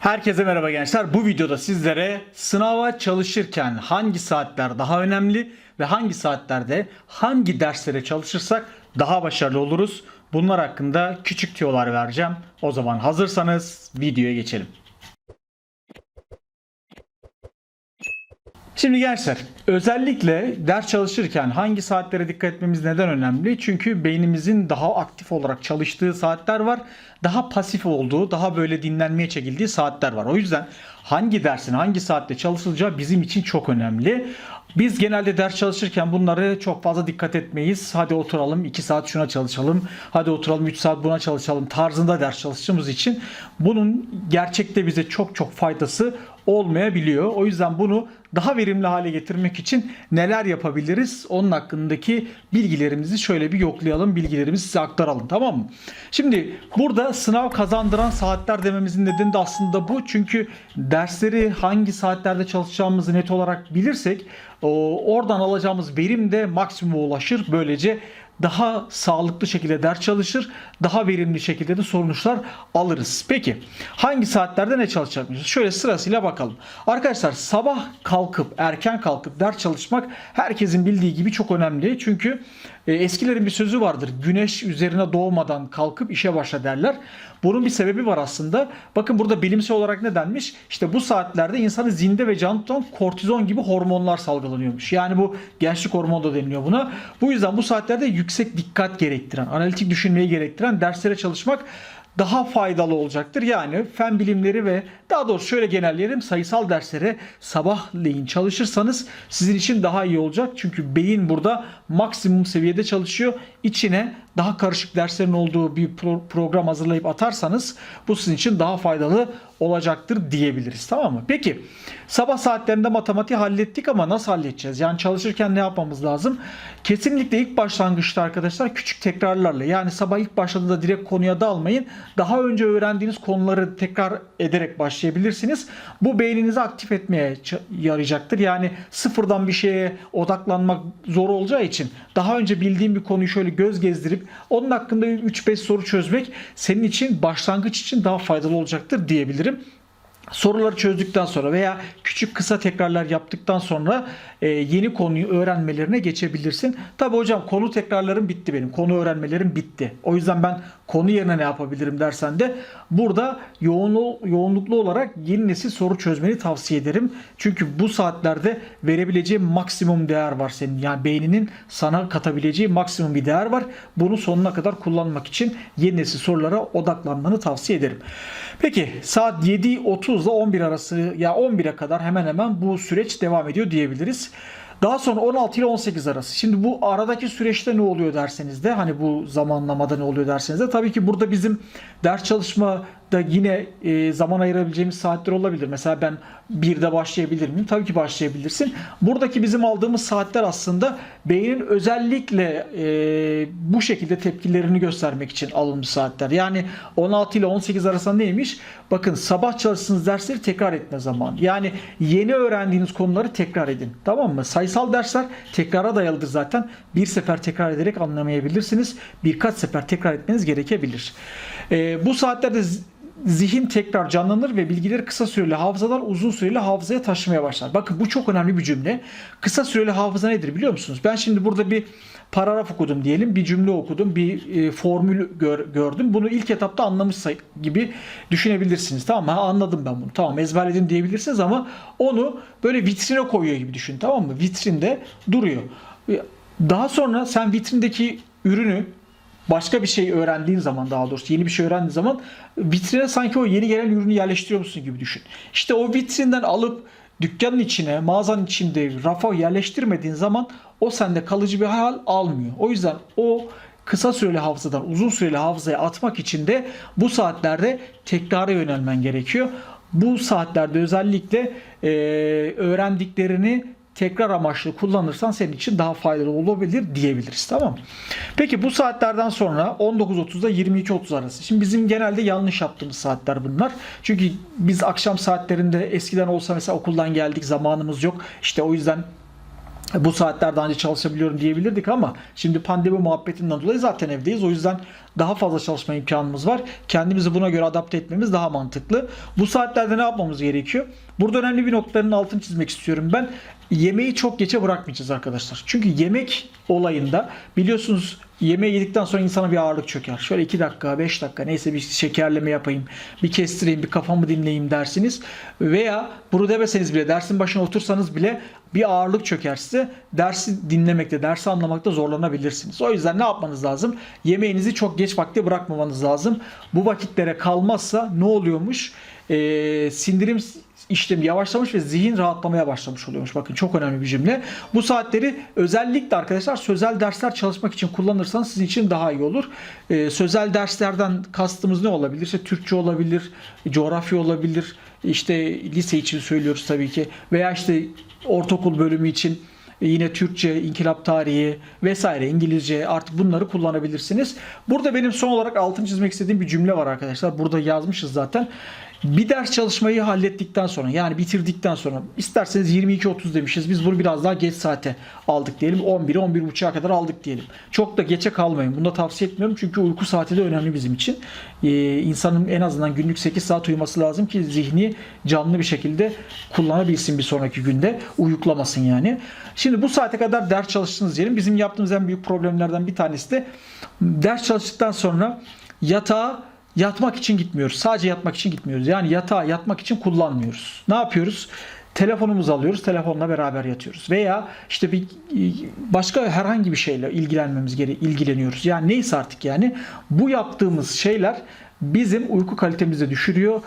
Herkese merhaba gençler. Bu videoda sizlere sınava çalışırken hangi saatler daha önemli ve hangi saatlerde hangi derslere çalışırsak daha başarılı oluruz. Bunlar hakkında küçük tüyolar vereceğim. O zaman hazırsanız videoya geçelim. Şimdi gençler özellikle ders çalışırken hangi saatlere dikkat etmemiz neden önemli? Çünkü beynimizin daha aktif olarak çalıştığı saatler var. Daha pasif olduğu, daha böyle dinlenmeye çekildiği saatler var. O yüzden hangi dersin hangi saatte çalışılacağı bizim için çok önemli. Biz genelde ders çalışırken bunları çok fazla dikkat etmeyiz. Hadi oturalım 2 saat şuna çalışalım. Hadi oturalım 3 saat buna çalışalım tarzında ders çalıştığımız için bunun gerçekte bize çok çok faydası olmayabiliyor. O yüzden bunu daha verimli hale getirmek için neler yapabiliriz? Onun hakkındaki bilgilerimizi şöyle bir yoklayalım. Bilgilerimizi size aktaralım tamam mı? Şimdi burada sınav kazandıran saatler dememizin nedeni de aslında bu. Çünkü dersleri hangi saatlerde çalışacağımızı net olarak bilirsek oradan alacağımız verim de maksimuma ulaşır. Böylece daha sağlıklı şekilde ders çalışır, daha verimli şekilde de sonuçlar alırız. Peki hangi saatlerde ne çalışacakmışız? Şöyle sırasıyla bakalım. Arkadaşlar sabah kalkıp erken kalkıp ders çalışmak herkesin bildiği gibi çok önemli. Çünkü eskilerin bir sözü vardır. Güneş üzerine doğmadan kalkıp işe başla derler. Bunun bir sebebi var aslında. Bakın burada bilimsel olarak ne denmiş? İşte bu saatlerde insanın zinde ve canlı tutan kortizon gibi hormonlar salgılanıyormuş. Yani bu gençlik hormonu da deniliyor buna. Bu yüzden bu saatlerde yüksek dikkat gerektiren, analitik düşünmeyi gerektiren derslere çalışmak daha faydalı olacaktır. Yani fen bilimleri ve daha doğrusu şöyle genelleyelim sayısal derslere sabahleyin çalışırsanız sizin için daha iyi olacak. Çünkü beyin burada maksimum seviyede çalışıyor. İçine daha karışık derslerin olduğu bir pro- program hazırlayıp atarsanız bu sizin için daha faydalı olacaktır diyebiliriz. Tamam mı? Peki sabah saatlerinde matematiği hallettik ama nasıl halledeceğiz? Yani çalışırken ne yapmamız lazım? Kesinlikle ilk başlangıçta arkadaşlar küçük tekrarlarla yani sabah ilk başladığında direkt konuya dalmayın. Daha önce öğrendiğiniz konuları tekrar ederek başlayabilirsiniz. Bu beyninizi aktif etmeye yarayacaktır. Yani sıfırdan bir şeye odaklanmak zor olacağı için daha önce bildiğin bir konuyu şöyle göz gezdirip onun hakkında 3-5 soru çözmek senin için başlangıç için daha faydalı olacaktır diyebilirim. Soruları çözdükten sonra veya küçük kısa tekrarlar yaptıktan sonra e, yeni konuyu öğrenmelerine geçebilirsin. Tabi hocam konu tekrarlarım bitti benim. Konu öğrenmelerim bitti. O yüzden ben konu yerine ne yapabilirim dersen de burada yoğun, yoğunluklu olarak yeni nesil soru çözmeni tavsiye ederim. Çünkü bu saatlerde verebileceği maksimum değer var senin. Yani beyninin sana katabileceği maksimum bir değer var. Bunu sonuna kadar kullanmak için yeni nesil sorulara odaklanmanı tavsiye ederim. Peki saat 7.30 ile 11 arası ya 11'e kadar hemen hemen bu süreç devam ediyor diyebiliriz. Daha sonra 16 ile 18 arası. Şimdi bu aradaki süreçte ne oluyor derseniz de hani bu zamanlamada ne oluyor derseniz de tabii ki burada bizim ders çalışma da yine e, zaman ayırabileceğimiz saatler olabilir. Mesela ben 1'de başlayabilir miyim? Tabii ki başlayabilirsin. Buradaki bizim aldığımız saatler aslında beynin özellikle e, bu şekilde tepkilerini göstermek için alınmış saatler. Yani 16 ile 18 arasında neymiş? Bakın sabah çalıştığınız dersleri tekrar etme zamanı. Yani yeni öğrendiğiniz konuları tekrar edin. Tamam mı? Sayısal dersler tekrara dayalıdır zaten. Bir sefer tekrar ederek anlamayabilirsiniz. Birkaç sefer tekrar etmeniz gerekebilir. E, bu saatlerde zihin tekrar canlanır ve bilgileri kısa süreli hafızadan uzun süreli hafızaya taşımaya başlar. Bakın bu çok önemli bir cümle. Kısa süreli hafıza nedir biliyor musunuz? Ben şimdi burada bir paragraf okudum diyelim, bir cümle okudum, bir e, formül gör- gördüm. Bunu ilk etapta anlamış gibi düşünebilirsiniz. Tamam mı? Anladım ben bunu. Tamam ezberledim diyebilirsiniz ama onu böyle vitrine koyuyor gibi düşün. Tamam mı? Vitrinde duruyor. Daha sonra sen vitrindeki ürünü başka bir şey öğrendiğin zaman daha doğrusu yeni bir şey öğrendiğin zaman vitrine sanki o yeni gelen ürünü yerleştiriyormuşsun gibi düşün. İşte o vitrinden alıp dükkanın içine, mağazanın içinde rafa yerleştirmediğin zaman o sende kalıcı bir hal almıyor. O yüzden o kısa süreli hafızadan uzun süreli hafızaya atmak için de bu saatlerde tekrara yönelmen gerekiyor. Bu saatlerde özellikle e, öğrendiklerini tekrar amaçlı kullanırsan senin için daha faydalı olabilir diyebiliriz. Tamam mı? Peki bu saatlerden sonra 19.30'da 22.30 arası. Şimdi bizim genelde yanlış yaptığımız saatler bunlar. Çünkü biz akşam saatlerinde eskiden olsa mesela okuldan geldik zamanımız yok. İşte o yüzden bu saatlerde önce çalışabiliyorum diyebilirdik ama şimdi pandemi muhabbetinden dolayı zaten evdeyiz. O yüzden daha fazla çalışma imkanımız var. Kendimizi buna göre adapte etmemiz daha mantıklı. Bu saatlerde ne yapmamız gerekiyor? Burada önemli bir noktanın altını çizmek istiyorum ben. Yemeği çok geçe bırakmayacağız arkadaşlar. Çünkü yemek olayında biliyorsunuz yemeği yedikten sonra insana bir ağırlık çöker. Şöyle 2 dakika, 5 dakika neyse bir şekerleme yapayım, bir kestireyim, bir kafamı dinleyeyim dersiniz. Veya bunu demeseniz bile dersin başına otursanız bile bir ağırlık çöker size. Dersi dinlemekte, dersi anlamakta zorlanabilirsiniz. O yüzden ne yapmanız lazım? Yemeğinizi çok geç vakte bırakmamanız lazım. Bu vakitlere kalmazsa ne oluyormuş? Ee, sindirim işlemi yavaşlamış ve zihin rahatlamaya başlamış oluyormuş. Bakın çok önemli bir cümle. Bu saatleri özellikle arkadaşlar sözel dersler çalışmak için kullanırsanız sizin için daha iyi olur. Ee, sözel derslerden kastımız ne olabilir? İşte Türkçe olabilir, coğrafya olabilir, işte lise için söylüyoruz tabii ki veya işte ortaokul bölümü için yine Türkçe, inkılap tarihi vesaire İngilizce artık bunları kullanabilirsiniz. Burada benim son olarak altını çizmek istediğim bir cümle var arkadaşlar. Burada yazmışız zaten. Bir ders çalışmayı hallettikten sonra yani bitirdikten sonra isterseniz 22-30 demişiz. Biz bunu biraz daha geç saate aldık diyelim. 11'i 11.30'a kadar aldık diyelim. Çok da geçe kalmayın. Bunu da tavsiye etmiyorum çünkü uyku saati de önemli bizim için. Ee, insanın en azından günlük 8 saat uyuması lazım ki zihni canlı bir şekilde kullanabilsin bir sonraki günde. Uyuklamasın yani. Şimdi bu saate kadar ders çalıştınız diyelim. Bizim yaptığımız en büyük problemlerden bir tanesi de ders çalıştıktan sonra yatağa yatmak için gitmiyoruz. Sadece yatmak için gitmiyoruz. Yani yatağa yatmak için kullanmıyoruz. Ne yapıyoruz? Telefonumuzu alıyoruz, telefonla beraber yatıyoruz. Veya işte bir başka herhangi bir şeyle ilgilenmemiz gere ilgileniyoruz. Yani neyse artık yani bu yaptığımız şeyler bizim uyku kalitemizi düşürüyor.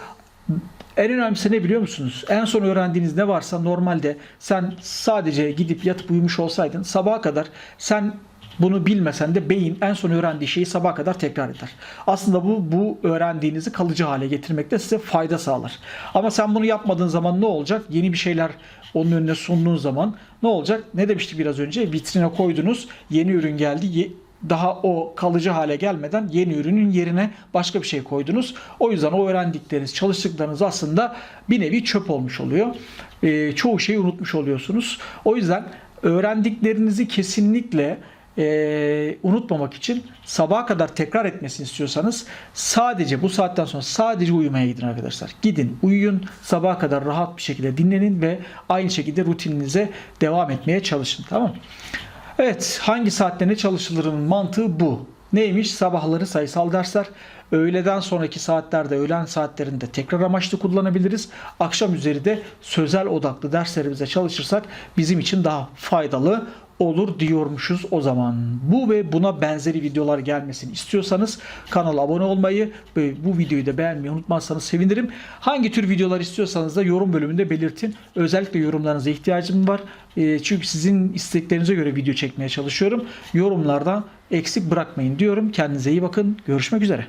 En önemlisi ne biliyor musunuz? En son öğrendiğiniz ne varsa normalde sen sadece gidip yatıp uyumuş olsaydın sabaha kadar sen bunu bilmesen de beyin en son öğrendiği şeyi sabaha kadar tekrar eder. Aslında bu bu öğrendiğinizi kalıcı hale getirmekte size fayda sağlar. Ama sen bunu yapmadığın zaman ne olacak? Yeni bir şeyler onun önüne sunduğun zaman ne olacak? Ne demiştik biraz önce? Vitrine koydunuz, yeni ürün geldi. Daha o kalıcı hale gelmeden yeni ürünün yerine başka bir şey koydunuz. O yüzden o öğrendikleriniz, çalıştıklarınız aslında bir nevi çöp olmuş oluyor. Ee, çoğu şeyi unutmuş oluyorsunuz. O yüzden öğrendiklerinizi kesinlikle e, unutmamak için sabaha kadar tekrar etmesini istiyorsanız sadece bu saatten sonra sadece uyumaya gidin arkadaşlar. Gidin, uyuyun, sabaha kadar rahat bir şekilde dinlenin ve aynı şekilde rutininize devam etmeye çalışın. Tamam mı? Evet, hangi saatte ne çalışılırın mantığı bu. Neymiş? Sabahları sayısal dersler, öğleden sonraki saatlerde, öğlen saatlerinde tekrar amaçlı kullanabiliriz. Akşam üzeri de sözel odaklı derslerimize çalışırsak bizim için daha faydalı olur diyormuşuz o zaman. Bu ve buna benzeri videolar gelmesini istiyorsanız kanala abone olmayı ve bu videoyu da beğenmeyi unutmazsanız sevinirim. Hangi tür videolar istiyorsanız da yorum bölümünde belirtin. Özellikle yorumlarınıza ihtiyacım var. E, çünkü sizin isteklerinize göre video çekmeye çalışıyorum. Yorumlardan eksik bırakmayın diyorum. Kendinize iyi bakın. Görüşmek üzere.